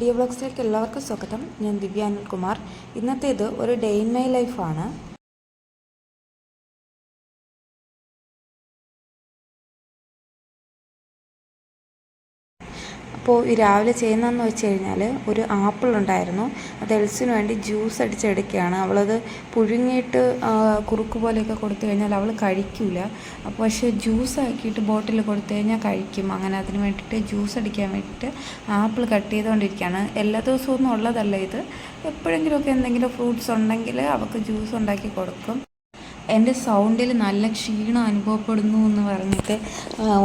Deo ബ്ലോഗ്സിലേക്ക് എല്ലാവർക്കും സ്വാഗതം. ഞാൻ ദിവ്യ അനിൽകുമാർ. ഇന്നത്തേത് ഒരു ഡേ ഇൻ മൈ ലൈഫാണ് അപ്പോൾ ഈ രാവിലെ ചെയ്യുന്നതെന്ന് വെച്ച് കഴിഞ്ഞാൽ ഒരു ആപ്പിൾ ഉണ്ടായിരുന്നു. അത് എൽസിന് വേണ്ടി ജ്യൂസ് അടിച്ചെടുക്കുകയാണ്. അവളത് പുഴുങ്ങിയിട്ട് കുറുക്ക് പോലെയൊക്കെ കൊടുത്തു കഴിഞ്ഞാൽ അവൾ കഴിക്കില്ല അപ്പോൾ പക്ഷേ ജ്യൂസ് ആക്കിയിട്ട് ബോട്ടിൽ കൊടുത്തു കഴിഞ്ഞാൽ കഴിക്കും. അങ്ങനെ അതിന് വേണ്ടിയിട്ട് ജ്യൂസ് അടിക്കാൻ വേണ്ടിയിട്ട് ആപ്പിൾ കട്ട് ചെയ്തുകൊണ്ടിരിക്കുകയാണ്. എല്ലാ ദിവസവും ഒന്നും ഉള്ളതല്ല ഇത്. എപ്പോഴെങ്കിലുമൊക്കെ എന്തെങ്കിലും ഫ്രൂട്ട്സ് ഉണ്ടെങ്കിൽ അവൾക്ക് ജ്യൂസ് ഉണ്ടാക്കി കൊടുക്കും. എന്റെ സൗണ്ടിൽ നല്ല ക്ഷീണം അനുഭവപ്പെടുന്നു എന്ന് പറഞ്ഞിട്ട്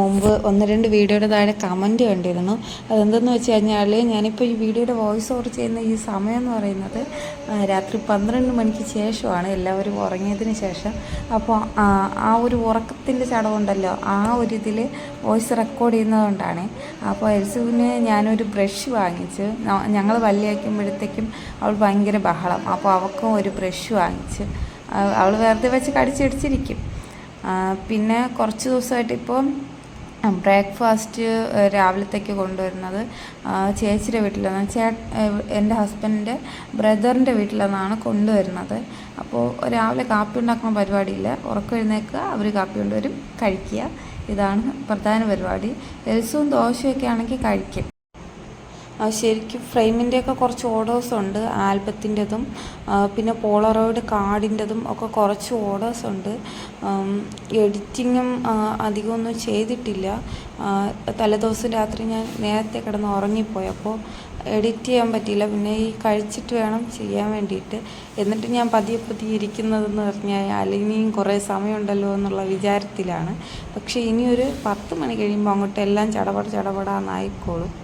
മുമ്പ് ഒന്ന് രണ്ട് വീഡിയോയുടെ താഴെ കമന്റ് കണ്ടിരുന്നു. അതെന്തെന്ന് വെച്ച് കഴിഞ്ഞാൽ ഞാനിപ്പോൾ ഈ വീഡിയോയുടെ വോയിസ് ഓവർ ചെയ്യുന്ന ഈ സമയം എന്ന് പറയുന്നത് രാത്രി പന്ത്രണ്ട് മണിക്ക് ശേഷമാണ് എല്ലാവരും ഉറങ്ങിയതിന് ശേഷം. അപ്പോൾ ആ ഒരു ഉറക്കത്തിന്റെ ചടവുണ്ടല്ലോ ആ ഒരു ഇതിൽ വോയിസ് റെക്കോർഡ് ചെയ്യുന്നതുകൊണ്ടാണ്. അപ്പോൾ എൽസുവിന് ഞാനൊരു ബ്രഷ് വാങ്ങിച്ച് ഞങ്ങൾ വല്യാക്കുമ്പോഴത്തേക്കും അവൾ ഭയങ്കര ബഹളം. അപ്പോൾ അവൾക്കും ഒരു ബ്രഷ് വാങ്ങിച്ച് അവൾ വെറുതെ വെച്ച് കടിച്ചടിച്ചിരിക്കും. പിന്നെ കുറച്ച് ദിവസമായിട്ട് ഇപ്പോൾ ബ്രേക്ക്ഫാസ്റ്റ് രാവിലത്തേക്ക് കൊണ്ടുവരുന്നത് ചേച്ചിയുടെ വീട്ടിൽ ചേ എന്റെ ഹസ്ബൻഡിന്റെ ബ്രദറിന്റെ വീട്ടിൽ നിന്നാണ് കൊണ്ടുവരുന്നത്. അപ്പോൾ രാവിലെ കാപ്പി ഉണ്ടാക്കുന്ന പരിപാടിയില്ല. ഉറക്കം എഴുന്നേൽക്കുക അവർ കാപ്പി കൊണ്ടുവരും കഴിക്കുക. ഇതാണ് പ്രധാന പരിപാടി. എൽസും ദോശയൊക്കെ ആണെങ്കിൽ കഴിക്കും. ശരിക്കും ഫ്രെയിമിന്റെയൊക്കെ കുറച്ച് ഓർഡേഴ്സ് ഉണ്ട് ആൽബത്തിന്റെതും പിന്നെ പോളറോയിഡ് കാർഡിന്റെതും ഒക്കെ കുറച്ച് ഓർഡേഴ്സ് ഉണ്ട്. എഡിറ്റിങ്ങും അധികമൊന്നും ചെയ്തിട്ടില്ല. തലേദിവസം രാത്രി ഞാൻ നേരത്തെ കിടന്ന് ഉറങ്ങിപ്പോയി അപ്പോൾ എഡിറ്റ് ചെയ്യാൻ പറ്റിയില്ല. പിന്നെ ഈ കഴിച്ചിട്ട് വേണം ചെയ്യാൻ വേണ്ടിയിട്ട്. എന്നിട്ട് ഞാൻ പതിയെ പതിയെ ഇരിക്കുന്നതെന്ന് പറഞ്ഞാൽ ഇനിയും കുറേ സമയമുണ്ടല്ലോ എന്നുള്ള വിചാരത്തിലാണ്. പക്ഷേ ഇനിയൊരു പത്ത് മണി കഴിയുമ്പോൾ അങ്ങോട്ട് എല്ലാം ചടപട ചടപടാന്നായിക്കോളും.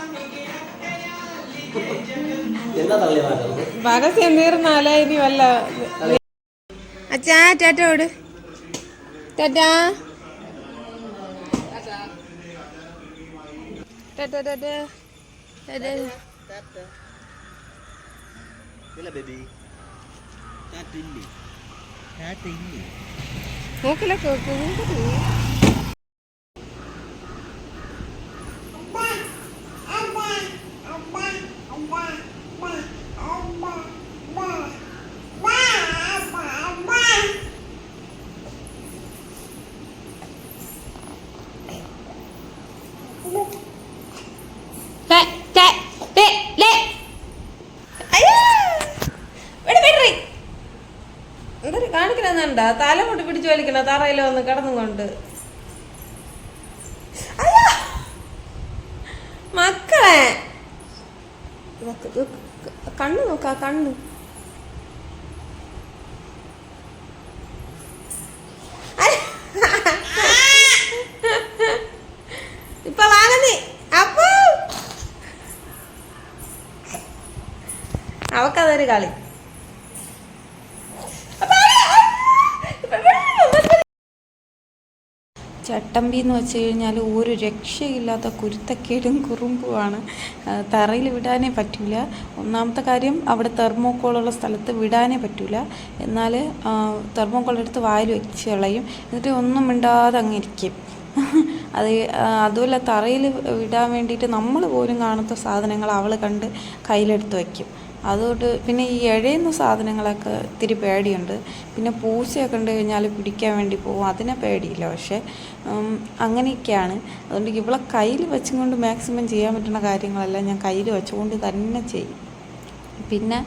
പരസ്യം തീർന്നാല ഇനി വല്ല അച്ഛാ ടാറ്റോട് ടാറ്റാ. ടാറ്റ ടാറ്റ. മൂക്കിലൊക്കെ എന്തൊരു കാണിക്കണെന്നുണ്ടാ? തല മുട്ടി പിടിച്ച് വലിക്കണ? തറയിൽ വന്ന് കിടന്നും കൊണ്ട്. മക്കളെ! കണ്ണ് നോക്കാ കണ്ണു. ഇപ്പൊ വാങ്ങുന്നേ അപ്പൊ! അവക്കതൊരു കളി. ചട്ടമ്പി എന്ന് വെച്ച് കഴിഞ്ഞാൽ ഒരു രക്ഷയില്ലാത്ത കുരുത്തക്കേടും കുറുമ്പുമാണ്. തറയിൽ വിടാനേ പറ്റില്ല ഒന്നാമത്തെ കാര്യം അവിടെ തെർമോക്കോളുള്ള സ്ഥലത്ത് വിടാനേ പറ്റില്ല എന്നാൽ തെർമോക്കോൾ എടുത്ത് വായിൽ വെച്ച് കളയും. എന്നിട്ട് ഒന്നും മിണ്ടാതെ അങ്ങ് ഇരിക്കും. അത് അതുമല്ല തറയിൽ വിടാൻ വേണ്ടിയിട്ട് നമ്മൾ പോലും കാണാത്ത സാധനങ്ങൾ അവൾ കണ്ട് കയ്യിലെടുത്ത് വയ്ക്കും അതുകൊണ്ട് പിന്നെ ഈ ഇഴയുന്ന സാധനങ്ങളൊക്കെ ഇത്തിരി പേടിയുണ്ട്. പിന്നെ പൂച്ചയൊക്കെ ഉണ്ട് കഴിഞ്ഞാൽ പിടിക്കാൻ വേണ്ടി പോകും അതിനെ പേടിയില്ല പക്ഷേ അങ്ങനെയൊക്കെയാണ്. അതുകൊണ്ട് ഇവളെ കയ്യിൽ വെച്ചും കൊണ്ട് മാക്സിമം ചെയ്യാൻ പറ്റുന്ന കാര്യങ്ങളെല്ലാം ഞാൻ കയ്യിൽ വെച്ചുകൊണ്ട് തന്നെ ചെയ്യും. പിന്നെ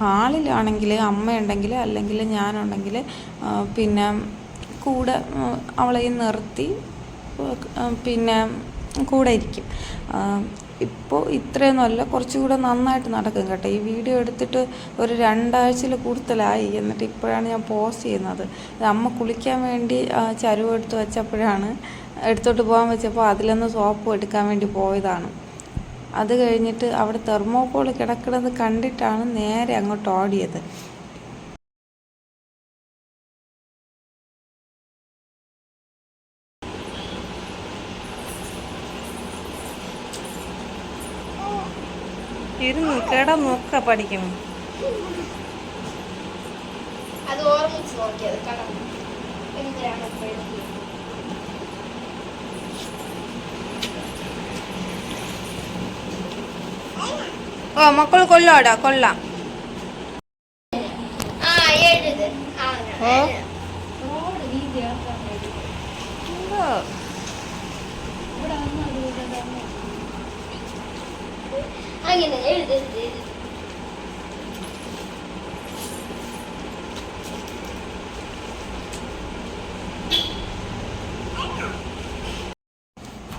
ഹാളിലാണെങ്കിൽ അമ്മയുണ്ടെങ്കിൽ അല്ലെങ്കിൽ ഞാനുണ്ടെങ്കിൽ പിന്നെ കൂടെ അവളെ നിർത്തി പിന്നെ കൂടെ ഇരിക്കും. ഇപ്പോൾ ഇത്രയൊന്നുമല്ല കുറച്ചുകൂടെ നന്നായിട്ട് നടക്കും കേട്ടോ. ഈ വീഡിയോ എടുത്തിട്ട് ഒരു രണ്ടാഴ്ചയിൽ കൂടുതലായി എന്നിട്ട് ഇപ്പോഴാണ് ഞാൻ പോസ്റ്റ് ചെയ്യുന്നത്. അമ്മ കുളിക്കാൻ വേണ്ടി ചരുവ് എടുത്ത് വെച്ചപ്പോഴാണ് എടുത്തോട്ട് പോകാൻ വെച്ചപ്പോൾ അതിലൊന്ന് സോപ്പ് എടുക്കാൻ വേണ്ടി പോയതാണ്. അത് കഴിഞ്ഞിട്ട് അവിടെ തെർമോക്കോൾ കിടക്കുന്നത് കണ്ടിട്ടാണ് നേരെ അങ്ങോട്ട് ഓടിയത്. ഇരുന്ന് കിടന്നൊക്കെ പഠിക്കണം അത് ഓർമ്മിച്ച് നോക്കിയത് കടന്നു എന്തിനാണ് ഇപ്പൊ എഴുതിയത്? ഓ മക്കൾ കൊല്ലാടാ കൊല്ലാം ആ എഴുത് ആ ഓ. അങ്ങനെ എഴുത്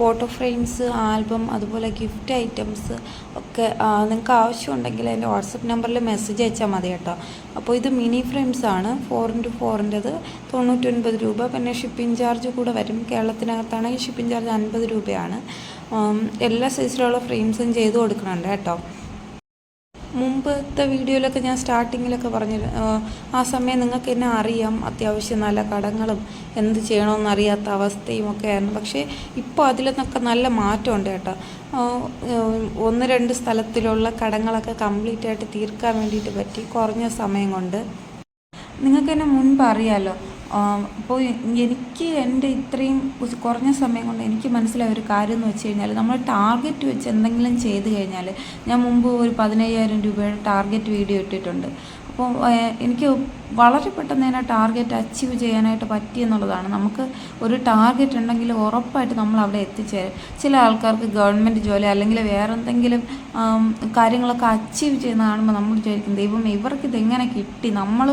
ഫോട്ടോ ഫ്രെയിംസ് ആൽബം അതുപോലെ ഗിഫ്റ്റ് ഐറ്റംസ് ഒക്കെ നിങ്ങൾക്ക് ആവശ്യമുണ്ടെങ്കിൽ എന്റെ വാട്സപ്പ് നമ്പറിൽ മെസ്സേജ് അയച്ചാൽ മതി കേട്ടോ. അപ്പോൾ ഇത് മിനി ഫ്രെയിംസ് ആണ്. ഫോർ ഇന്റു ഫോറിന്റെത് തൊണ്ണൂറ്റൊൻപത് രൂപ. പിന്നെ ഷിപ്പിംഗ് ചാർജ് കൂടെ വരും. കേരളത്തിനകത്താണെങ്കിൽ ഷിപ്പിംഗ് ചാർജ് അൻപത് രൂപയാണ്. എല്ലാ സൈസിലുള്ള ഫ്രെയിംസും ചെയ്ത് കൊടുക്കുന്നുണ്ട് കേട്ടോ. മുമ്പത്തെ വീഡിയോയിലൊക്കെ ഞാൻ സ്റ്റാർട്ടിങ്ങിലൊക്കെ പറഞ്ഞു ആ സമയം നിങ്ങൾക്ക് എന്നെ അറിയാം അത്യാവശ്യം നല്ല കടങ്ങളും എന്ത് ചെയ്യണമെന്ന് അറിയാത്ത അവസ്ഥയും ഒക്കെ ആയിരുന്നു. പക്ഷേ ഇപ്പോൾ അതിൽ നിന്നൊക്കെ നല്ല മാറ്റമുണ്ട് കേട്ടോ. ഒന്ന് രണ്ട് സ്ഥലത്തിലുള്ള കടങ്ങളൊക്കെ കംപ്ലീറ്റ് ആയിട്ട് തീർക്കാൻ വേണ്ടിയിട്ട് പറ്റി കുറഞ്ഞ സമയം കൊണ്ട്. നിങ്ങൾക്ക് എന്നെ മുൻപ് അറിയാമല്ലോ അപ്പോൾ എനിക്ക് എന്റെ ഇത്രയും കുറഞ്ഞ സമയം കൊണ്ട് എനിക്ക് മനസ്സിലായ ഒരു കാര്യം എന്ന് വെച്ച് കഴിഞ്ഞാൽ നമ്മൾ ടാർഗറ്റ് വെച്ച് എന്തെങ്കിലും ചെയ്ത് കഴിഞ്ഞാൽ ഞാൻ മുമ്പ് ഒരു പതിനയ്യായിരം രൂപയുടെ ടാർഗറ്റ് വീഡിയോ ഇട്ടിട്ടുണ്ട്. അപ്പോൾ എനിക്ക് വളരെ പെട്ടെന്ന് തന്നെ ടാർഗറ്റ് അച്ചീവ് ചെയ്യാനായിട്ട് പറ്റി എന്നുള്ളതാണ്. നമുക്ക് ഒരു ടാർഗറ്റ് ഉണ്ടെങ്കിൽ ഉറപ്പായിട്ട് നമ്മൾ അവിടെ എത്തിച്ചേരും. ചില ആൾക്കാർക്ക് ഗവൺമെന്റ് ജോലി അല്ലെങ്കിൽ വേറെ എന്തെങ്കിലും കാര്യങ്ങളൊക്കെ അച്ചീവ് ചെയ്യുന്ന കാണുമ്പോൾ നമ്മൾ വിചാരിക്കും ദൈവം ഇവർക്ക് ഇതെങ്ങനെ കിട്ടി? നമ്മൾ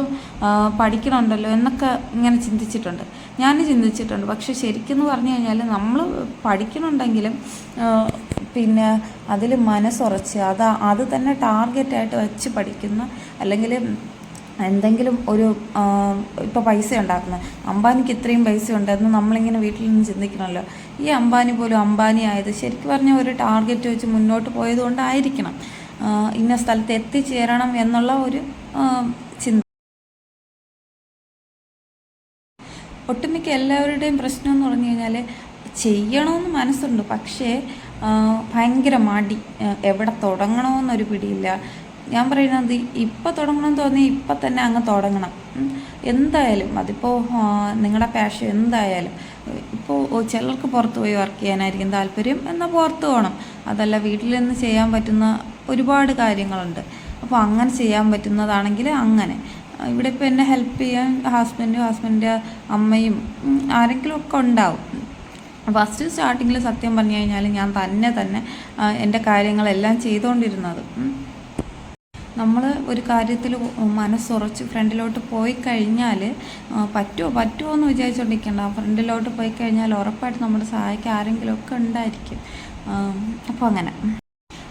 പഠിക്കണമുണ്ടല്ലോ എന്നൊക്കെ ഇങ്ങനെ ചിന്തിച്ചിട്ടുണ്ട്. ഞാൻ ചിന്തിച്ചിട്ടുണ്ട്. പക്ഷെ ശരിക്കും പറഞ്ഞു കഴിഞ്ഞാൽ നമ്മൾ പഠിക്കണമുണ്ടെങ്കിലും പിന്നെ അതിൽ മനസ്സുറച്ച് അത് അത് തന്നെ ടാർഗറ്റായിട്ട് വെച്ച് പഠിക്കുന്ന അല്ലെങ്കിൽ എന്തെങ്കിലും ഒരു ഇപ്പോൾ പൈസ ഉണ്ടാക്കുന്നത്. അംബാനിക്ക് ഇത്രയും പൈസ ഉണ്ടെന്ന് നമ്മളിങ്ങനെ വീട്ടിൽ നിന്ന് ചിന്തിക്കണമല്ലോ. ഈ അംബാനി പോലും അംബാനി ആയത് ശരിക്കും പറഞ്ഞാൽ ഒരു ടാർഗറ്റ് വെച്ച് മുന്നോട്ട് പോയതുകൊണ്ടായിരിക്കണം കൊണ്ടായിരിക്കണം. ഇന്ന സ്ഥലത്ത് എത്തിച്ചേരണം എന്നുള്ള ഒരു ചിന്ത. ഒട്ടുമിക്ക എല്ലാവരുടെയും പ്രശ്നം എന്ന് പറഞ്ഞു കഴിഞ്ഞാൽ ചെയ്യണമെന്ന് മനസ്സുണ്ട്. പക്ഷേ ഭയങ്കര മടി. എവിടെ തുടങ്ങണമെന്നൊരു പിടിയില്ല. ഞാൻ പറയുന്നത് ഇപ്പം തുടങ്ങണം തോന്നി ഇപ്പം തന്നെ അങ്ങ് തുടങ്ങണം. എന്തായാലും അതിപ്പോൾ നിങ്ങളുടെ പാഷൻ എന്തായാലും ഇപ്പോൾ ചിലർക്ക് പുറത്ത് പോയി വർക്ക് ചെയ്യാനായിരിക്കും താല്പര്യം എന്നാൽ പുറത്ത് പോകണം അതല്ല വീട്ടിൽ നിന്ന് ചെയ്യാൻ പറ്റുന്ന ഒരുപാട് കാര്യങ്ങളുണ്ട്. അപ്പോൾ അങ്ങനെ ചെയ്യാൻ പറ്റുന്നതാണെങ്കിൽ അങ്ങനെ. ഇവിടെ ഇപ്പോൾ എന്നെ ഹെൽപ്പ് ചെയ്യാൻ ഹസ്ബൻഡും ഹസ്ബൻഡിന്റെ അമ്മയും ആരെങ്കിലും ഒക്കെ ഉണ്ടാവും. ഫസ്റ്റ് സ്റ്റാർട്ടിങ്ങിൽ സത്യം പറഞ്ഞു കഴിഞ്ഞാൽ ഞാൻ തന്നെ തന്നെ എന്റെ കാര്യങ്ങളെല്ലാം ചെയ്തുകൊണ്ടിരുന്നത് നമ്മൾ ഒരു കാര്യത്തിൽ മനസ്സുറച്ച് ഫ്രണ്ടിലോട്ട് പോയി കഴിഞ്ഞാൽ പറ്റുമോ പറ്റുമോ എന്ന് വിചാരിച്ചുകൊണ്ടിരിക്കണ്ട ഫ്രണ്ടിലോട്ട് പോയി കഴിഞ്ഞാൽ ഉറപ്പായിട്ട് നമ്മുടെ സഹായിക്കാൻ ആരെങ്കിലും ഒക്കെ ഉണ്ടായിരിക്കും അപ്പോൾ അങ്ങനെ.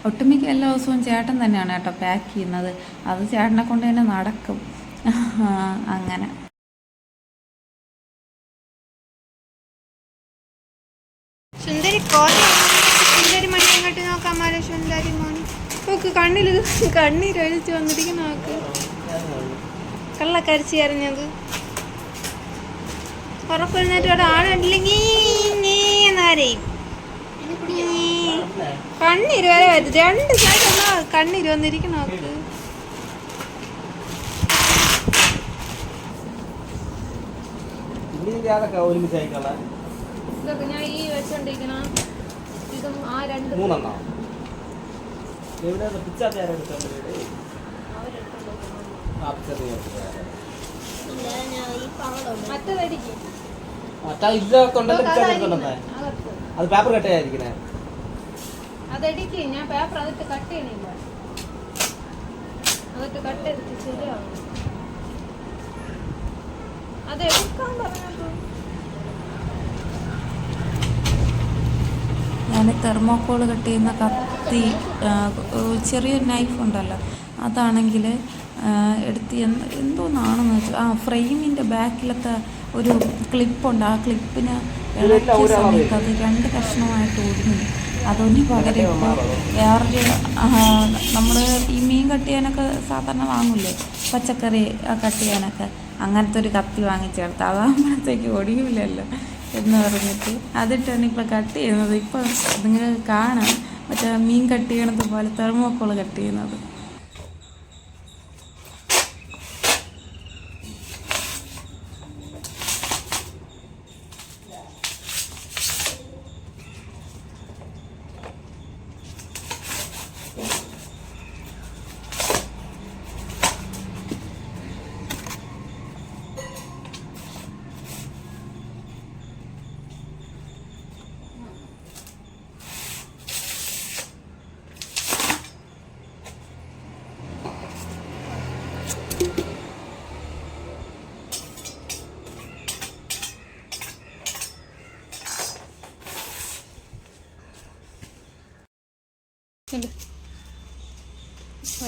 ഒട്ടുമിക്ക എല്ലാ ദിവസവും ചേട്ടൻ തന്നെയാണ് കേട്ടോ പാക്ക് ചെയ്യുന്നത്. അത് ചേട്ടനെ കൊണ്ട് തന്നെ നടക്കും. അങ്ങനെ. സുന്ദരി കോല സുന്ദരി മണി അങ്ങോട്ട് സുന്ദരി മോണി നോക്ക് കണ്ണിൽ കണ്ണീര് ഒഴിച്ച് വന്നിരിക്കുന്ന നോക്ക്. കള്ളക്കരിച്ചി അറിഞ്ഞത് ഉറപ്പെഴുന്നേറ്റ് അവിടെ ആളുണ്ടെങ്കിൽ എന്നരയും കണ്ണീര് വരെ വരും രണ്ട് സൈഡ് കണ്ണീര് വന്നിരിക്കുന്ന നോക്ക്. ഞാൻ ഈ വെച്ചോണ്ടിരിക്കണം ഇതും ആ രണ്ട് മൂന്നെണ്ണം? എവിടെ പിച്ചാത്ത ആരാ എടുത്തോണ്ട് ആ. ഇല്ല ഈ പാടുണ്ട് മറ്റേതടിക്ക് മറ്റാ ഇതൊക്കെ ഉണ്ടല്ലോ പിച്ചാത്ത എടുത്തോണ്ടെന്നാ അകത്ത് അത് പേപ്പർ കട്ടയായിരിക്കണേ അതെടിക്ക് ഞാൻ പേപ്പർ അതിട്ട് കട്ട് ചെയ്യണില്ല അതിട്ട് കട്ട് ചെയ്തിട്ട് ശരിയാവും. അത് എടുക്കാൻ പറഞ്ഞപ്പോ ഞാൻ തെർമോക്കോൾ കട്ട് ചെയ്യുന്ന കത്തി ചെറിയൊരു നൈഫ് ഉണ്ടല്ലോ അതാണെങ്കിൽ എടുത്ത് എന്ത് എന്തോന്നാണെന്ന് വെച്ചാൽ ആ ഫ്രെയിമിന്റെ ബാക്കിലത്തെ ഒരു ക്ലിപ്പുണ്ട് ആ ക്ലിപ്പിന് ഇളക്കിയ സമയത്ത് അത് രണ്ട് കഷ്ണമായിട്ട് ഒടിഞ്ഞു അതൊന്നും പകരം ഇപ്പോൾ വേറൊരു നമ്മൾ ഈ മീൻ കട്ട് ചെയ്യാനൊക്കെ സാധാരണ വാങ്ങൂലേ പച്ചക്കറി കട്ട് ചെയ്യാനൊക്കെ. അങ്ങനത്തെ ഒരു കത്തി വാങ്ങിച്ചെടുത്ത് അതാകുമ്പോഴത്തേക്ക് ഒടിയില്ലല്ലോ എന്ന് പറഞ്ഞിട്ട് അതിട്ടാണ് ഇപ്പോൾ കട്ട് ചെയ്യുന്നത്. ഇപ്പോൾ നിങ്ങൾ കാണാം. മറ്റേ മീൻ കട്ട് ചെയ്യണത് പോലെ തെർമോക്കോൾ കട്ട് ചെയ്യുന്നത്.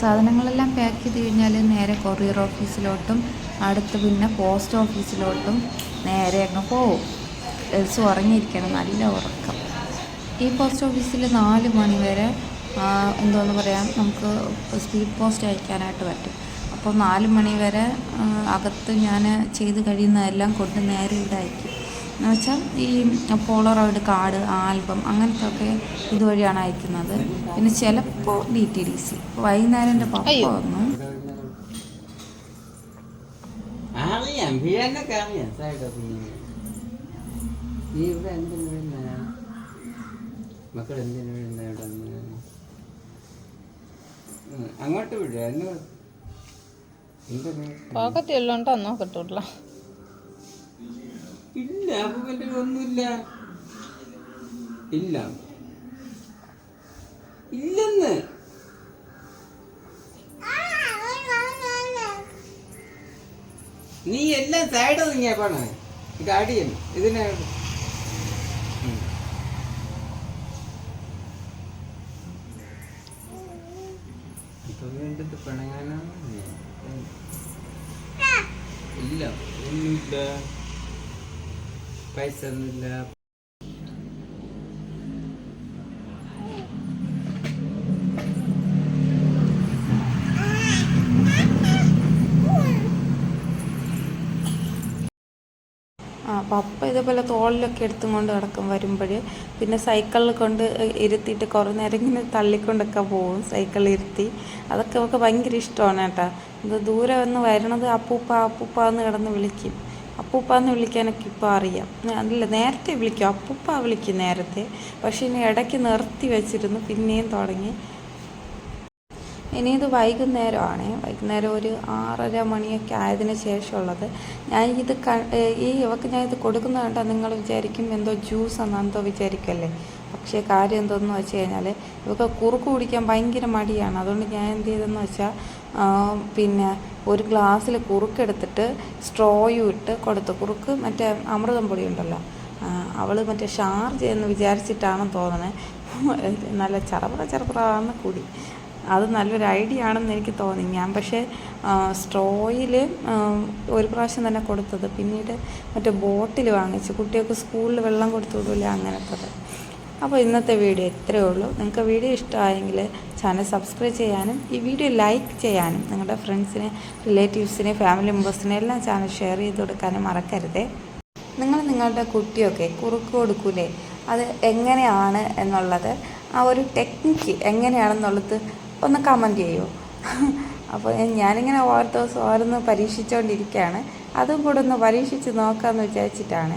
സാധനങ്ങളെല്ലാം പാക്ക് ചെയ്ത് കഴിഞ്ഞാൽ നേരെ കൊറിയർ ഓഫീസിലോട്ടും അടുത്ത് പിന്നെ പോസ്റ്റ് ഓഫീസിലോട്ടും നേരെ അങ്ങ് പോവും. എൽസ് ഉറങ്ങിയിരിക്കണം. നല്ല ഉറക്കം. ഈ പോസ്റ്റ് ഓഫീസിൽ നാല് മണി വരെ എന്തോന്ന് പറയാം നമുക്ക് സ്പീഡ് പോസ്റ്റ് അയക്കാനായിട്ട് പറ്റും. അപ്പോൾ നാല് മണി വരെ അകത്ത് ഞാൻ ചെയ്ത് കഴിയുന്നതെല്ലാം കൊണ്ട് നേരെ ഇവിടെ അയക്കും. എന്ന് വെച്ചാൽ ഈ പോളറോയിഡ് കാർഡ് ആൽബം അങ്ങനത്തെ ഒക്കെ ഇതുവഴിയാണ് അയക്കുന്നത്. പിന്നെ ചിലപ്പോൾ ഡി ടി ഡി സി വൈകുന്നേരം എന്റെ പപ്പ വന്നു. മക്കൾ എന്തിനു അങ്ങോട്ട് വിടുക പോക്കറ്റ് എല്ലാം ഉണ്ടോ നോക്കട്ടുള്ള ഇല്ല അപ്പൊ ഒന്നുമില്ല. ഇല്ല. ഇല്ലെന്ന്. നീ എല്ലാം സൈഡ് നീങ്ങിയ പണേ. ഇത് അടിയൻ. ഇതിനെ. ഇപ്പൊ വേണ്ടത് ഇല്ല ഒന്നുമില്ല. പൈസ ഒന്നുമില്ല. ഇതേപോലെ തോളിലൊക്കെ എടുത്തും കൊണ്ട് കിടക്കും വരുമ്പോൾ പിന്നെ സൈക്കിളിൽ കൊണ്ട് ഇരുത്തിയിട്ട് കുറേ നേരം ഇങ്ങനെ തള്ളിക്കൊണ്ടൊക്കെ പോകും സൈക്കിളിൽ ഇരുത്തി. അതൊക്കെ നമുക്ക് ഭയങ്കര ഇഷ്ടമാണ് കേട്ടോ. ഇത് ദൂരെ വന്ന് വരണത് അപ്പൂപ്പ അപ്പൂപ്പ എന്ന് കിടന്ന് വിളിക്കും. അപ്പൂപ്പ എന്ന് വിളിക്കാനൊക്കെ ഇപ്പോൾ അറിയാം. അല്ല നേരത്തെ വിളിക്കും. അപ്പൂപ്പ വിളിക്കും നേരത്തെ. പക്ഷേ ഇനി ഇടയ്ക്ക് നിർത്തി വെച്ചിരുന്നു. പിന്നെയും തുടങ്ങി. ഇനിയിത് വൈകുന്നേരമാണ്. വൈകുന്നേരം ഒരു ആറര മണിയൊക്കെ ആയതിനു ശേഷമുള്ളത്. ഞാൻ ഇത് ഈ ഇവക്ക് ഞാൻ ഇത് കൊടുക്കുന്ന കണ്ടാൽ നിങ്ങൾ വിചാരിക്കും എന്തോ ജ്യൂസ് എന്നെന്തോ വിചാരിക്കുമല്ലേ പക്ഷേ കാര്യം എന്തോന്ന് വെച്ച് കഴിഞ്ഞാൽ ഇവക്ക് കുറുക്ക് കുടിക്കാൻ ഭയങ്കര മടിയാണ്. അതുകൊണ്ട് ഞാൻ എന്ത് ചെയ്തെന്ന് വെച്ചാൽ പിന്നെ ഒരു ഗ്ലാസ്സിൽ കുറുക്കെടുത്തിട്ട് സ്ട്രോയും ഇട്ട് കൊടുത്തു കുറുക്ക് മറ്റേ അമൃതം പൊടി ഉണ്ടല്ലോ. അവൾ മറ്റേ ഷാർജ് എന്ന് വിചാരിച്ചിട്ടാണെന്ന് തോന്നുന്നത് നല്ല ചറപറ ചറപറാന്ന് കൂടി. അത് നല്ലൊരു ഐഡിയ ആണെന്ന് എനിക്ക് തോന്നി. ഞാൻ പക്ഷേ സ്ട്രോയിൽ ഒരു പ്രാവശ്യം തന്നെ കൊടുത്തത്. പിന്നീട് മറ്റേ ബോട്ടിൽ വാങ്ങിച്ചു കുട്ടികൾക്ക് സ്കൂളിൽ വെള്ളം കൊടുത്തു വിടില്ല അങ്ങനത്തത്. അപ്പോൾ ഇന്നത്തെ വീഡിയോ ഇത്രയേ ഉള്ളൂ. നിങ്ങൾക്ക് വീഡിയോ ഇഷ്ടമായെങ്കിൽ ചാനൽ സബ്സ്ക്രൈബ് ചെയ്യാനും ഈ വീഡിയോ ലൈക്ക് ചെയ്യാനും നിങ്ങളുടെ ഫ്രണ്ട്സിനെ റിലേറ്റീവ്സിനെ ഫാമിലി മെമ്പേഴ്സിനെ എല്ലാം ചാനൽ ഷെയർ ചെയ്ത് കൊടുക്കാനും മറക്കരുതേ. നിങ്ങൾ നിങ്ങളുടെ കുട്ടിയൊക്കെ കുറുക്ക് കൊടുക്കൂലേ? അത് എങ്ങനെയാണ് എന്നുള്ളത് ആ ഒരു ടെക്നിക്ക് എങ്ങനെയാണെന്നുള്ളത് ഒന്ന് കമന്റ് ചെയ്യൂ. അപ്പോൾ ഞാനിങ്ങനെ ഓരോ ദിവസം ഓരോന്ന് പരീക്ഷിച്ചുകൊണ്ടിരിക്കുകയാണ്. അതും കൂടെ ഒന്ന് പരീക്ഷിച്ച് നോക്കാമെന്ന് വിചാരിച്ചിട്ടാണ്.